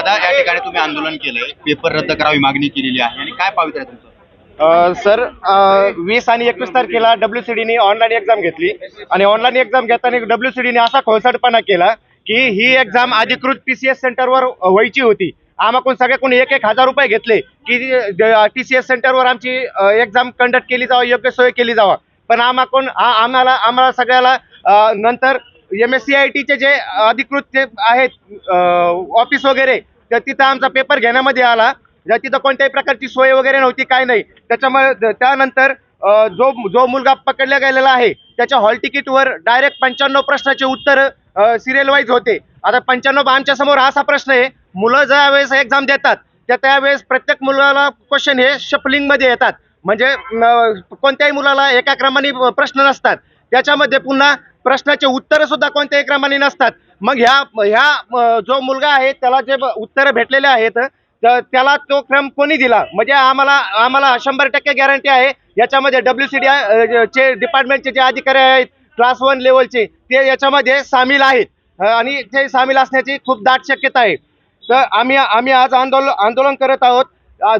दादा या ठिकाणी तुम्ही आंदोलन केलंय. पेपर रद्द करावी मागणी केलेली आहे. आणि काय पावित्र्य आहे तुमचं? सर वीस आणि एकवीस तारखेला डब्ल्यू डब्ल्यूसीडीने ऑनलाईन एक्झाम घेतली. आणि ऑनलाईन एक्झाम घेताना डब्ल्यूसीडीने असा खोळसटपणा केला की ही एक्झाम अधिकृत पीसीएस सेंटरवर व्हायची होती. आम्हाकडून सगळ्याकडून एक एक हजार रुपये घेतले की टी सी एस सेंटरवर आमची एक्झाम कंडक्ट केली जावा योग्य सोय केली जावा. पण आम्हाकडून आम्हाला आम्हाला सगळ्याला नंतर एम एस सी आय टीचे जे अधिकृत जे आहेत ऑफिस वगैरे तर तिथं आमचा पेपर घेण्यामध्ये आला. ज्या तिथं कोणत्याही प्रकारची सोय वगैरे नव्हती काय नाही. त्याच्यामुळे त्यानंतर जो जो मुलगा पकडला गेलेला आहे त्याच्या हॉल तिकीटवर डायरेक्ट पंच्याण्णव प्रश्नाचे उत्तर सिरियल वाईज होते. आता पंच्याण्णव आमच्यासमोर असा प्रश्न आहे. मुलं ज्या वेळेस एक्झाम देतात त्या त्यावेळेस प्रत्येक मुलाला क्वेश्चन हे शफलिंगमध्ये येतात. म्हणजे कोणत्याही मुलाला एका क्रमाने प्रश्न नसतात. त्याच्यामध्ये पुन्हा प्रश्नाचे उत्तर सुद्धा कोणत्याही क्रमाने नसतात. मग ह्या ह्या जो मुलगा आहे त्याला जे उत्तरं भेटलेले आहेत तर त्याला तो क्रम कोणी दिला? म्हणजे आम्हाला आम्हाला शंभर टक्के गॅरंटी आहे. याच्यामध्ये डब्ल्यू सी डी चे डिपार्टमेंटचे जे अधिकारी आहेत क्लास वन लेवलचे ते याच्यामध्ये सामील आहेत. आणि ते सामील असण्याची खूप दाट शक्यता आहे. तर आम्ही आम्ही आज आंदोलन आंदोलन करत आहोत.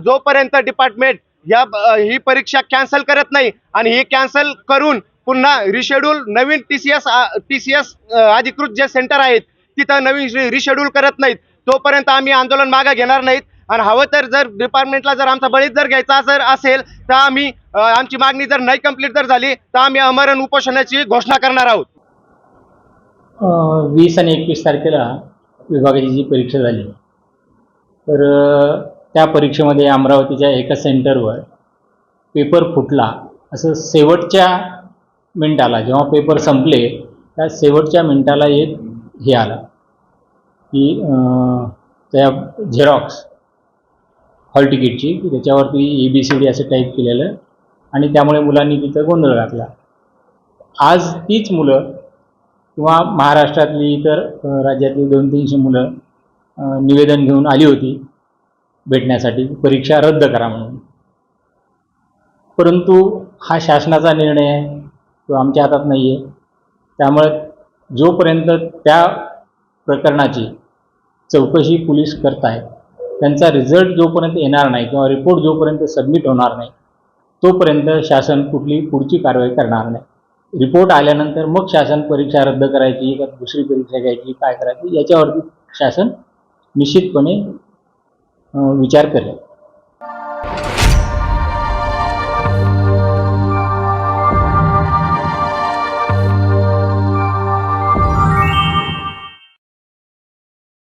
जोपर्यंत डिपार्टमेंट या ही परीक्षा कॅन्सल करत नाही आणि ही कॅन्सल करून पुन्हा रिशेड्यूल नवीन T C S T C S अधिकृत जे सेंटर आहेत तिथं नवीन रिशेड्यूल करत नाहीत. तोपर्यंत आम्ही आंदोलन मागे घेणार नाहीत. आणि हवं तर जर डिपार्टमेंटला जर आमचा बळीच जर घ्यायचा जर असेल तर आम्ही आमची मागणी जर नाही कंप्लीट जर झाली तर आम्ही अमरण उपोषणाची घोषणा करणार आहोत. वीस आणि एकवीस तारखेला विभागाची जी परीक्षा झाली तर त्या परीक्षेमध्ये अमरावतीच्या एका सेंटरवर पेपर फुटला. असं शेवटच्या मिनटाला जेव्हा पेपर संपले त्या शेवटच्या मिनटाला एक हे आला की त्या झेरॉक्स हॉल तिकीटची की त्याच्यावरती ए बी सी डी असं टाईप केलेलं आणि त्यामुळे मुलांनी तिथं गोंधळ घातला. आज तीच मुलं किंवा महाराष्ट्रातली इतर राज्यातली दोन तीनशे मुलं निवेदन घेऊन आली होती भेटण्यासाठी परीक्षा रद्द करा म्हणून. परंतु हा शासनाचा निर्णय आहे. तो आमच्या हातात नाही आहे त्यामुळे जोपर्यंत त्या प्रकरणाची चौकशी पोलीस करत आहेत त्यांचा रिझल्ट जोपर्यंत येणार नाही किंवा रिपोर्ट जोपर्यंत सबमिट होणार नाही तोपर्यंत शासन कुठली पुढची कारवाई करणार नाही. रिपोर्ट आल्यानंतर मग शासन परीक्षा रद्द करायची का दुसरी परीक्षा घ्यायची काय करायची याच्यावरती शासन निश्चितपणे विचार करेल.